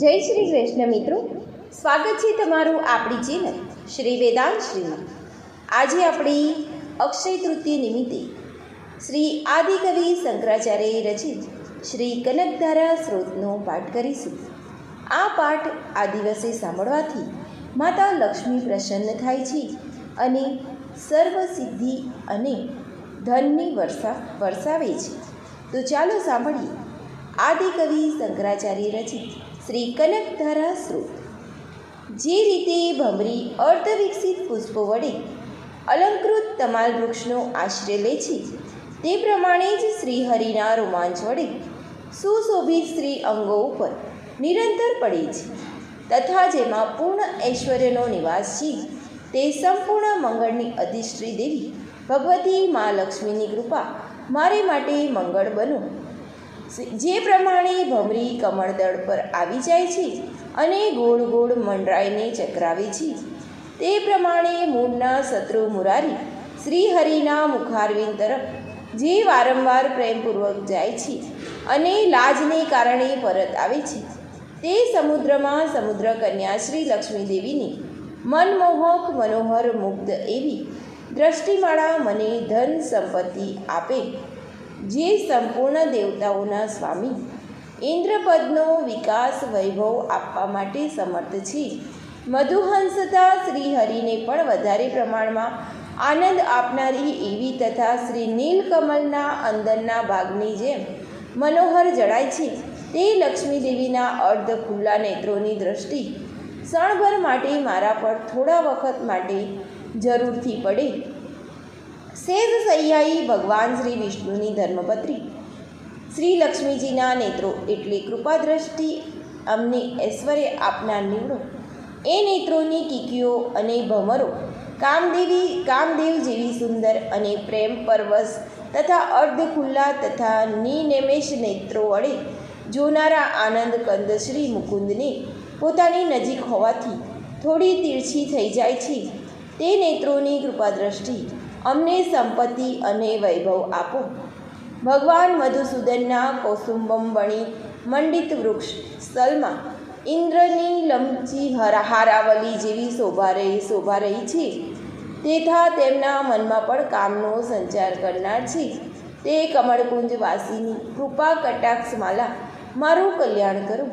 જય શ્રી કૃષ્ણ મિત્રો. સ્વાગત છે તમારું આપણી ચેનલ શ્રી વેદાંત શ્રીમાં આજે આપણી અક્ષય તૃતીય નિમિત્તે શ્રી આદિકવિ શંકરાચાર્યએ રચિત શ્રી કનકધારા સ્ત્રોતનો પાઠ કરીશું. આ પાઠ આ દિવસે સાંભળવાથી માતા લક્ષ્મી પ્રસન્ન થાય છે અને સર્વ સિદ્ધિ અને ધનની વર્ષા વરસાવે છે. તો ચાલો સાંભળીએ. આદિકવિ શંકરાચાર્ય રચિત શ્રી કનકધારા સ્ત્રોત જે રીતે ભમરી અર્ધવિકસિત પુષ્પો વડે અલંકૃત તમાલ વૃક્ષનો આશ્રય લે છે, તે પ્રમાણે જ શ્રીહરિના રોમાંચ વડે સુશોભિત શ્રી અંગો ઉપર નિરંતર પડે છે. તથા જેમાં પૂર્ણ ઐશ્વર્યનો નિવાસ છે, તે સંપૂર્ણ મંગળની અધિશ્રી દેવી ભગવતી મા લક્ષ્મીની કૃપા મારે માટે મંગળ બનો. જે પ્રમાણે ભમરી કમળદળ પર આવી જાય છે અને ગોળ ગોળ મંડરાઈને ચક્રાવે છે. તે પ્રમાણે મૂળના શત્રુ મુરારી શ્રીહરિના મુખારવિંદ તરફ જે વારંવાર પ્રેમપૂર્વક જાય છે અને લાજને કારણે પરત આવે છે. તે સમુદ્રમાં સમુદ્ર કન્યા શ્રી લક્ષ્મી દેવીની મનમોહક મનોહર મુગ્ધ એવી દ્રષ્ટિમાળા મને ધન સંપત્તિ આપે જે સંપૂર્ણ દેવતાઓના સ્વામી ઇન્દ્રપદનો વિકાસ વૈભવ આપવા માટે સમર્થ છે. મધુહંસતા શ્રી હરિને પણ વધારે પ્રમાણમાં આનંદ આપનારી એવી તથા શ્રી નીલકમલના અંદરના ભાગની જેમ મનોહર જણાય છે. તે લક્ષ્મીદેવીના અર્ધ ખુલ્લા નેત્રોની દ્રષ્ટિ ક્ષણભર માટે મારા પર થોડા વખત માટે જરૂરથી પડે. શેષ સૈયાઈ ભગવાન શ્રી વિષ્ણુની ધર્મપત્રી. શ્રી લક્ષ્મીજીના નેત્રો એટલે કૃપા દ્રષ્ટિ અમને ઐશ્વર્ય આપનાર નીવડો. એ નેત્રોની કીકીઓ અને ભમરો કામદેવી, કામદેવ જેવી સુંદર અને પ્રેમ પરવશ તથા અર્ધ ખુલ્લા તથા નિનેમેશ નેત્રો વડે જોનારા આનંદ કંદ શ્રી મુકુંદને પોતાની નજીક હોવાથી થોડી તીરછી થઈ જાય છે. તે નેત્રોની કૃપા દ્રષ્ટિ અમને સંપત્તિ અને વૈભવ આપો. ભગવાન મધુસૂદનના કૌસુંબમ બણી મંડિત વૃક્ષ સ્થળમાં ઇન્દ્રની લંબચી હારાવલી જેવી શોભા રહી શોભા રહી છે. તેથા તેમના મનમાં પણ કામનો સંચાર કરનાર છે. તે કમળકુંજ વાસીની કૃપા કટાક્ષમાલા મારું કલ્યાણ કરું.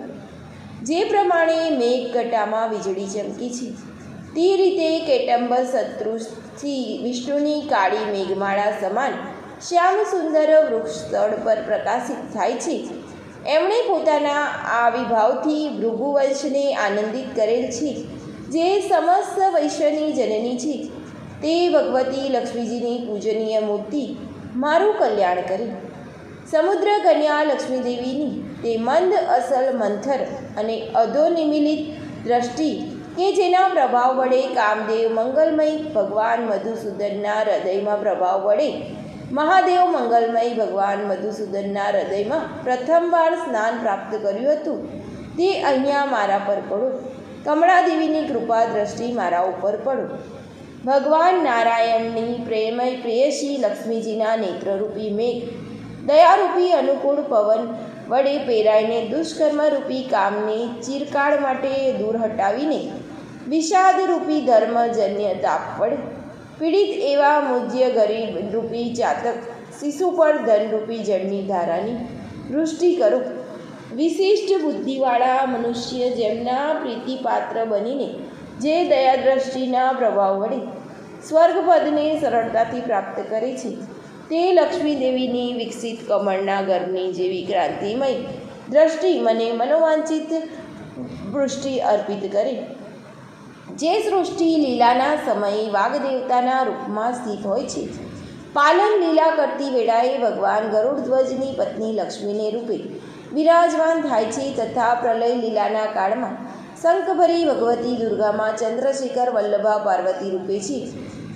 જે પ્રમાણે મેઘકટામાં વીજળી ચમકી છે. તે રીતે કેટંબર શત્રુથી વિષ્ણુની કાળી મેઘમાળા સમાન શ્યામ સુંદર વૃક્ષ સ્થળ પર પ્રકાશિત થાય છે. એમણે પોતાના આવિર્ભાવથી ભૃગુવંશને આનંદિત કરેલ છે, જે સમસ્ત વૈશ્વની જનની છે. તે ભગવતી લક્ષ્મીજીની પૂજનીય મૂર્તિ મારું કલ્યાણ કરી. સમુદ્ર કન્યા લક્ષ્મીદેવીની તે મંદ અસલ મંથર અને અધોનિમિલિત દ્રષ્ટિ કે જેના પ્રભાવ વડે કામદેવ મંગલમય ભગવાન મધુસૂદનના હૃદયમાં પ્રભાવ વડે મહાદેવ મંગલમય ભગવાન મધુસૂદનના હૃદયમાં પ્રથમવાર સ્નાન પ્રાપ્ત કર્યું હતું. તે અહીંયા મારા પર પડો. કમળાદેવીની કૃપા દ્રષ્ટિ મારા ઉપર પડો. ભગવાન નારાયણની પ્રેમય પ્રેયસી લક્ષ્મીજીના નેત્રરૂપી મેઘ, દયારૂપી અનુકૂળ પવન વડે પેરાઈને દુષ્કર્મરૂપી કામને ચિરકાળ માટે દૂર હટાવીને વિષાદરૂપી ધર્મજન્ય તાપ વડે પીડિત એવા મુજ્ય ગરીબ રૂપી ચાતક શિશુ પર ધનરૂપી જળની ધારાની વૃષ્ટિ કરો. વિશિષ્ટ બુદ્ધિવાળા મનુષ્ય જેમના પ્રીતિપાત્ર બનીને જે દયાદ્રષ્ટિના પ્રભાવ વડે સ્વર્ગપદને સરળતાથી પ્રાપ્ત કરે છે, તે લક્ષ્મીદેવીની વિકસિત કમળના ગર્ભની જેવી ક્રાંતિમય દ્રષ્ટિ મને મનોવાંછિત વૃષ્ટિ અર્પિત કરે. જે સૃષ્ટિ લીલાના સમયે વાઘદેવતાના રૂપમાં સ્થિત હોય છે. પાલન લીલા કરતી વેળાએ ભગવાન ગરુડધ્વજની પત્ની લક્ષ્મીને રૂપે વિરાજમાન થાય છે તથા પ્રલય લીલાના કાળમાં શંખભરી ભગવતી દુર્ગામાં ચંદ્રશેખર વલ્લભા પાર્વતી રૂપે છે.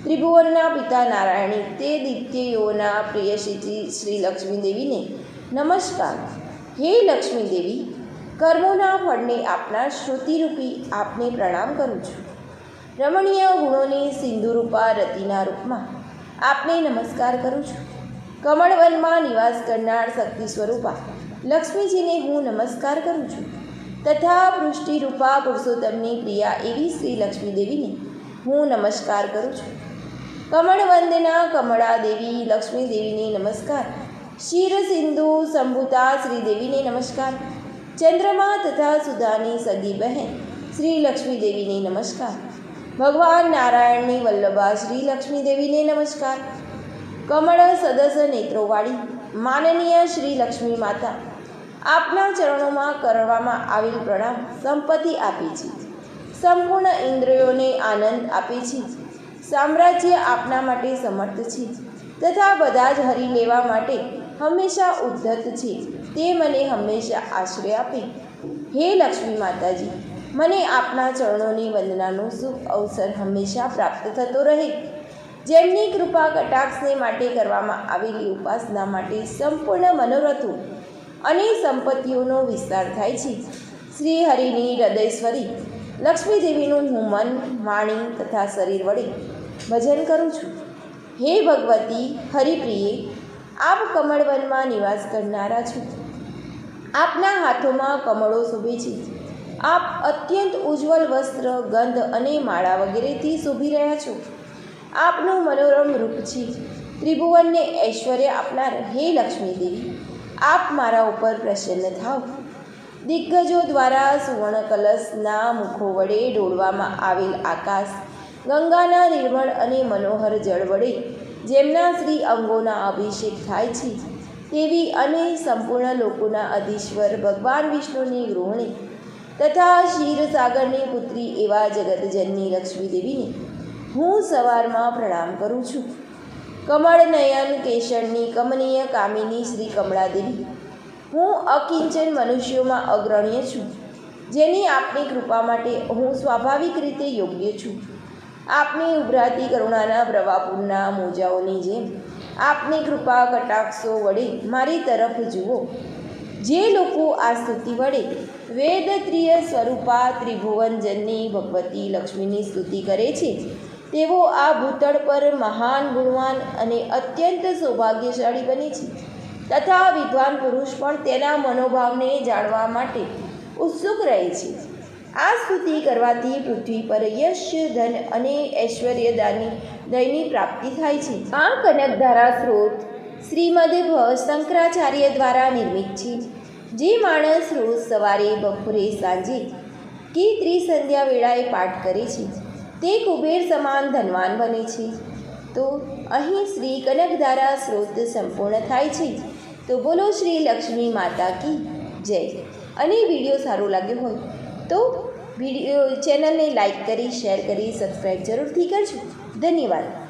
ત્રિભુવનના પિતા નારાયણી તે દિત્યયોના પ્રિય શ્રી લક્ષ્મી દેવીને નમસ્કાર. હે લક્ષ્મી દેવી કર્મોના ફળને આપનાર શ્રુતિરૂપી આપને પ્રણામ કરું છું. રમણીય ગુણોની સિંધુરૂપા રતિના રૂપમાં આપને નમસ્કાર કરું છું. કમળવનમાં નિવાસ કરનાર શક્તિ સ્વરૂપા લક્ષ્મીજીને હું નમસ્કાર કરું છું. તથા પૃષ્ટિરૂપા પુરુષોત્તમની પ્રિયા એવી શ્રી લક્ષ્મી દેવીને હું નમસ્કાર કરું છું. કમળવંદના કમળા દેવી લક્ષ્મી દેવીને નમસ્કાર. શિર સિંધુ સંભુતા શ્રીદેવીને નમસ્કાર. ચંદ્રમા તથા સુધાની સગી બહેન શ્રી લક્ષ્મી દેવીને નમસ્કાર. ભગવાન નારાયણની વલ્લભા શ્રી લક્ષ્મી દેવીને નમસ્કાર. કમળ સદસ નેત્રોવાળી માનનીય શ્રી લક્ષ્મી માતા, આપના ચરણોમાં કરવામાં આવેલ પ્રણામ સંપત્તિ આપે છે. સંપૂર્ણ ઇન્દ્રિયોને આનંદ આપે છે. સામ્રાજ્ય આપના માટે સમર્થ છે તથા બધા જ હરી લેવા માટે હંમેશા ઉદ્ધત છે. તે મને હંમેશા આશ્રય આપે. હે લક્ષ્મી માતાજી મને આપના ચરણોની વંદનાનો શુભ અવસર હંમેશા પ્રાપ્ત થતો રહે. જેમની કૃપા કટાક્ષને માટે કરવામાં આવેલી ઉપાસના માટે સંપૂર્ણ મનોરથો અને સંપત્તિઓનો વિસ્તાર થાય છે. શ્રી હરિની હૃદયશ્વરી લક્ષ્મીદેવીનું હું મન, વાણી તથા શરીર વડે ભજન કરું છું. હે ભગવતી હરિપ્રિયે, આપ કમળવનમાં નિવાસ કરનારા છો. આપના હાથોમાં કમળો શોભે છે. આપ અત્યંત ઉજ્જવલ વસ્ત્ર, ગંધ અને માળા વગેરેથી શોભી રહ્યા છો. આપનું મનોરમ રૂપ છે. ત્રિભુવનને ઐશ્વર્ય આપનાર હે લક્ષ્મી દેવી, આપ મારા ઉપર પ્રસન્ન થાવ. દિગ્ગજો દ્વારા સુવર્ણ કલશના મુખો વડે ડોળવામાં આવેલ આકાશ, ગંગાના નિર્મળ અને મનોહર જળ વડે જેમના શ્રી અંગોના અભિષેક થાય છે, તેવી અને સંપૂર્ણ લોકોના અધીશ્વર ભગવાન વિષ્ણુની ગૃહિણી તથા ક્ષીરસાગરની પુત્રી એવા જગતજનની લક્ષ્મીદેવીને હું સવારમાં પ્રણામ કરું છું. કમળ નયન કેશરની કમનીય કામિની શ્રી કમળાદેવી, હું અકિંચન મનુષ્યોમાં અગ્રણ્ય છું, જેની આપની કૃપા માટે હું સ્વાભાવિક રીતે યોગ્ય છું. આપની ઉભરાતી કરુણાના પ્રવાપુરના મોજાઓની જેમ, આપની કૃપા કટાક્ષો વડે મારી તરફ જુઓ. જે લોકો આ સ્તુતિ વડે વેદત્રિય સ્વરૂપા ત્રિભુવનજનની ભગવતી લક્ષ્મીની સ્તુતિ કરે છે, તેઓ આ ભૂતળ પર મહાન ગુણવાન અને અત્યંત સૌભાગ્યશાળી બને છે. તથા વિદ્વાન પુરુષ પણ તેના મનોભાવને જાણવા માટે ઉત્સુક રહે છે. આ સ્તુતિ કરવાથી પૃથ્વી પર યશ, ધન અને ઐશ્વર્યદાની દયની પ્રાપ્તિ થાય છે. આ કનકધારા સ્ત્રોત શ્રીમદ શંકરાચાર્ય દ્વારા નિર્મિત છે. જે માણસ રોજ સવારે, બપોરે, સાંજે કે ત્રિસંધ્યા વેળાએ પાઠ કરે છે. તે કુબેર સમાન ધનવાન બને છે. તો અહીં શ્રી કનકધારા સ્ત્રોત સંપૂર્ણ થાય છે. તો બોલો શ્રી લક્ષ્મી માતા કી જય. અને વીડિયો સારો લાગ્યો હોય તો વીડિયો, ચેનલને લાઈક કરી, શેર કરી સબસ્ક્રાઈબ જરૂરથી કરજો. ધન્યવાદ.